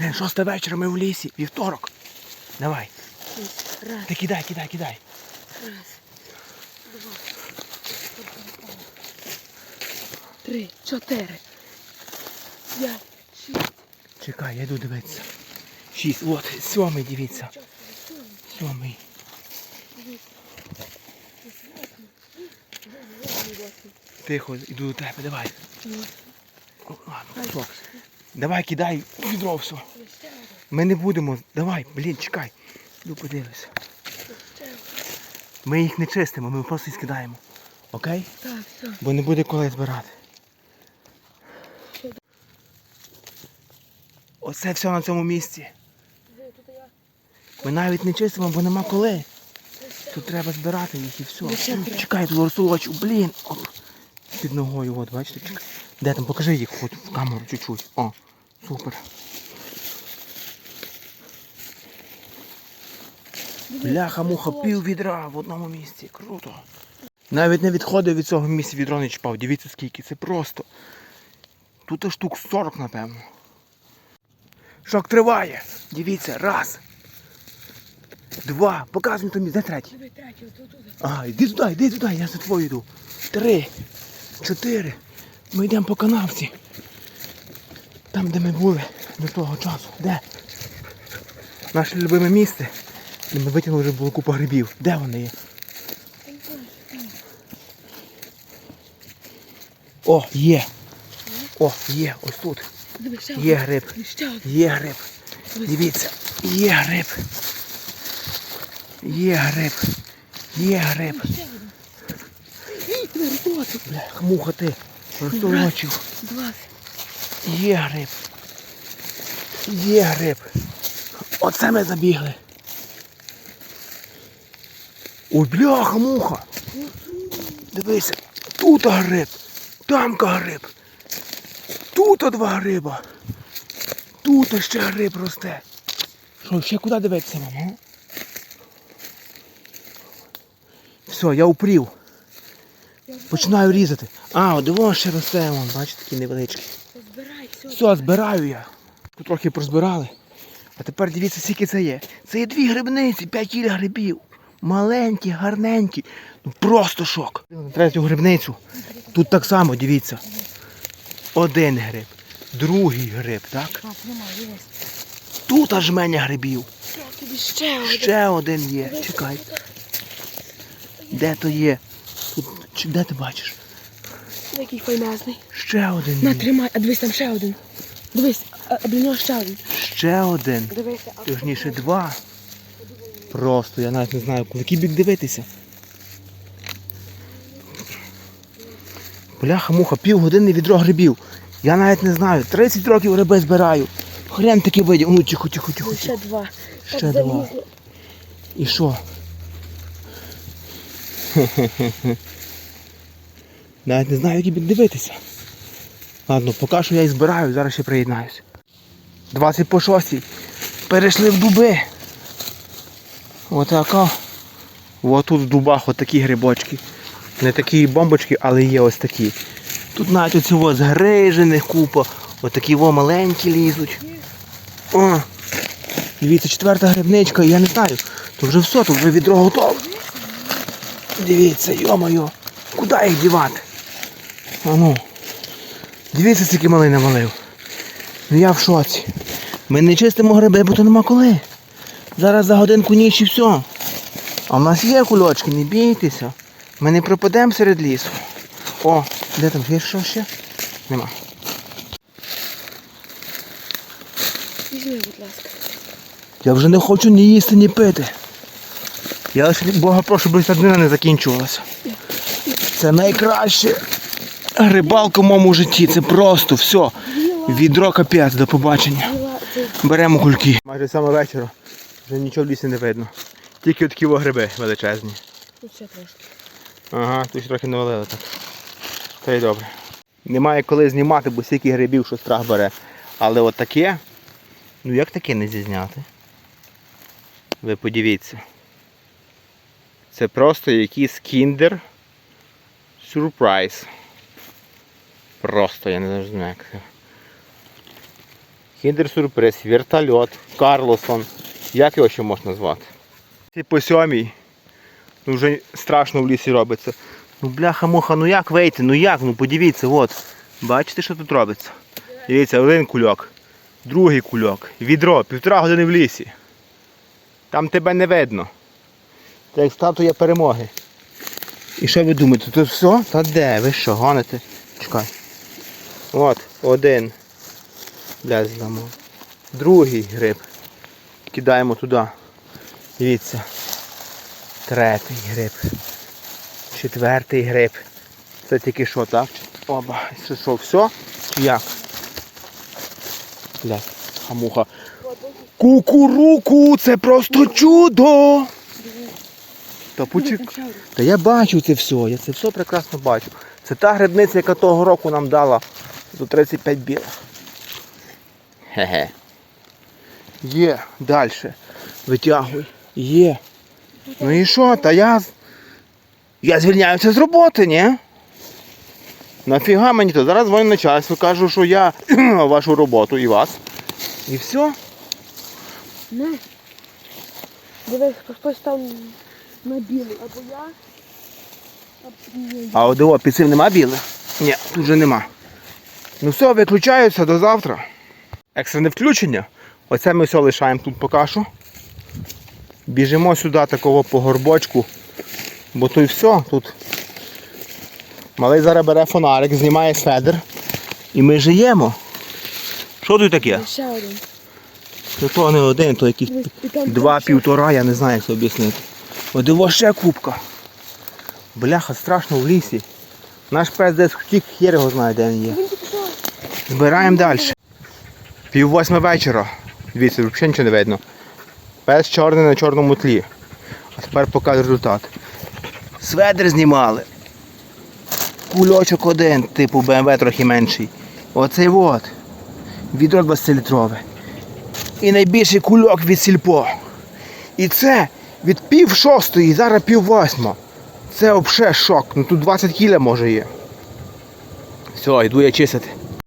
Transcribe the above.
Блін, шоста вечора, ми в лісі, вівторок. Давай. Раз, Ти кидай, кидай, кидай. раз, два, три, чотири, п'ять, шість, Чекай, я йду дивитися. Шість. От, сьомий, дивіться. Сьомий. Тихо, йду до тебе, давай. Ладно, все. Давай кидай у відро все. Ми не будемо. Давай, блін, чекай. Іду подивлюся. Ми їх не чистимо, ми просто їх скидаємо. Окей? Так, все. Бо не буде коли збирати. Оце все на цьому місці. Ми навіть не чистимо, бо нема коли. Тут треба збирати їх і все. Чекай, тут розсолочу. Блін. Під ногою, от, бачите. Де там? Покажи їх хоч в камеру чуть-чуть. О, супер. Бляха, муха, пів відра в одному місці. Круто. Навіть не відходив від цього місця відро не чіпав. Дивіться скільки. Це просто. Тут штук 40, напевно. Шок триває. Дивіться, раз. Два. Показуй тобі, де третій. А, йди туди, йди туди, я за тобою йду. Три, чотири. Ми йдемо по канавці. Там, де ми були до того часу. Де? Наше любиме місце. Де ми витягнули вже було купа грибів. Де вони є? О, є. О, є, ось тут. Є гриб. Є гриб. Дивіться, є гриб. Є гриб. Є гриб. Ще один. Диви, роботу. Бля, муха ти. Розтолочив. Два. Є гриб. Є гриб. Оце ми забігли. Ой, бляха, муха. Дивися, тут гриб, там гриб. Тут два гриба. Тут ще гриб росте. Що, ще куди дивитися, мама? Все, я упрів. Починаю різати. А, от диво ще росте, вон, бачите, такі невеличкі. Збирай, все. Все, збираю я. Тут трохи прозбирали. А тепер дивіться, скільки це є. Це є дві грибниці, 5 кіль грибів. Маленькі, гарненькі. Ну просто шок. Третю грибницю. Тут так само, дивіться. Один гриб, другий гриб, так? Тут аж мене грибів. Ще один є. Чекай. Де то є? Тут, чи- де ти бачиш? Який файнезний. Ще один На, є. тримай, а дивись, там ще один. Дивись, а, а біля нього ще один. Ще один. Дивися, а Точніше два. Просто я навіть не знаю, в який бік дивитися. Бляха, муха, півгодини відро грибів. Я навіть не знаю. 30 років гриби збираю. Хрен таки видів. Ну тихо, тихо, тихо. ще два. Ще Так два. залізли. І що? Навіть не знаю, який бік дивитися. Ладно, поки що я і збираю, зараз ще приєднаюся. 20 по 6. Перейшли в дуби. Отака. Ось тут в дубах отакі грибочки. Не такі бомбочки, але є ось такі. Тут навіть оці ось згрижених купа. Отакі во маленькі лізуть. О, Дивіться, четверта грибничка, я не знаю. То вже все, то вже відро готове. Дивіться, йо-моє, куди їх дівати? А ну. Дивіться, скільки малий навалив. Ну я в шоці. Ми не чистимо гриби, бо то нема коли. Зараз за годинку ніч і все. А в нас є кульочки, не бійтеся. Ми не пропадемо серед лісу. О, де там є що ще? Нема. Візьми, будь ласка. Я вже не хочу ні їсти, ні пити. Я лише Бога прошу, щоб ця днина не закінчувалася. Це найкраще рибалка в моєму житті. Це просто все. Відро капець, до побачення. Беремо кульки. Майже саме вечора. Вже нічого в лісі не видно. Тільки такі во гриби величезні. тут ще трошки. Ага, тут ще трохи навалили так. Та й добре. Немає коли знімати, бо стільки грибів, що страх бере. Але от таке, ну як таке не зізняти? Ви подивіться. Це просто якийсь кіндер сюрприз. Просто я не знаю як. це. Кіндер-сюрприз, вертольот, Карлосон. Як його ще можна назвати? Ці по сьомій. Ну вже страшно в лісі робиться. Ну бляха-муха, ну як вийти? Ну як? Ну подивіться, от. Бачите, що тут робиться? Дивіться, один кульок, другий кульок, відро, півтора години в лісі. Там тебе не видно. Та як статуя перемоги. І що ви думаєте, тут все? Та де? Ви що, гоните? Чекай. От, один. Бля, зламав. Другий гриб. Кидаємо туди. Дивіться. Третій гриб. Четвертий гриб. Це тільки що, так? Оба. Це що, все? Чи як? Бля, хамуха. Кукуруку, це просто чудо! Та почекай. Та я бачу це все, я це все прекрасно бачу. Це та грибниця, яка того року нам дала до 35 білих. Хе-хе. Є, далі. Витягуй. Є. Ну і що? Та я. Я звільняюся з роботи, ні? Нафіга мені то? Зараз дзвоню начальству, кажу, що я вашу роботу і вас. І все. Не. Дивись, хтось там на білий. Або я. А от о, під цим нема білих? Ні, тут вже нема. Ну все, виключаюся до завтра. Екстрене включення. Оце ми все лишаємо тут поки що. Біжимо сюди такого по горбочку. Бо то й все тут. Малий зараз бере фонарик, знімає сведер. І ми живемо. Що тут таке? Ще один. То, то не один, то якісь Дивись, і там два, там ще. півтора, я не знаю, як це об'яснити. От диво ще кубка. Бляха, страшно в лісі. Наш пес десь втік, хер його знає, де він є. Збираємо далі. Пів восьми вечора. Дивіться, взагалі нічого не видно. Пес чорний на чорному тлі. А тепер покажу результат. Сведер знімали. Кульочок один, типу БМВ трохи менший. Оцей от. Відро 20-літрове. І найбільший кульок від сільпо. І це від пів шостої, зараз пів восьма. Це взагалі шок. Ну тут 20 кіля може є. Все, йду я чистити.